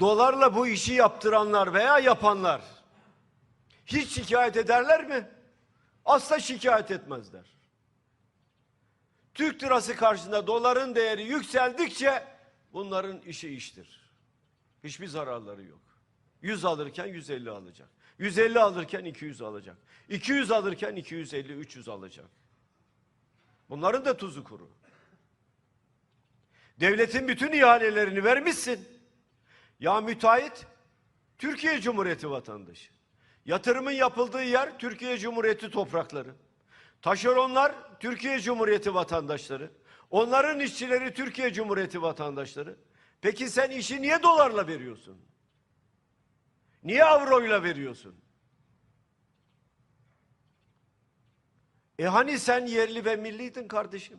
dolarla bu işi yaptıranlar veya yapanlar hiç şikayet ederler mi? Asla şikayet etmezler. Türk lirası karşısında doların değeri yükseldikçe bunların işi iştir. Hiçbir zararları yok. 100 alırken 150 alacak. 150 alırken 200 alacak. 200 alırken 250, 300 alacak. Bunların da tuzu kuru. Devletin bütün ihalelerini vermişsin. Ya müteahhit Türkiye Cumhuriyeti vatandaşı. Yatırımın yapıldığı yer Türkiye Cumhuriyeti toprakları. Taşeronlar Türkiye Cumhuriyeti vatandaşları. Onların işçileri Türkiye Cumhuriyeti vatandaşları. Peki sen işi niye dolarla veriyorsun? Niye avroyla veriyorsun? E hani sen yerli ve milliydin kardeşim?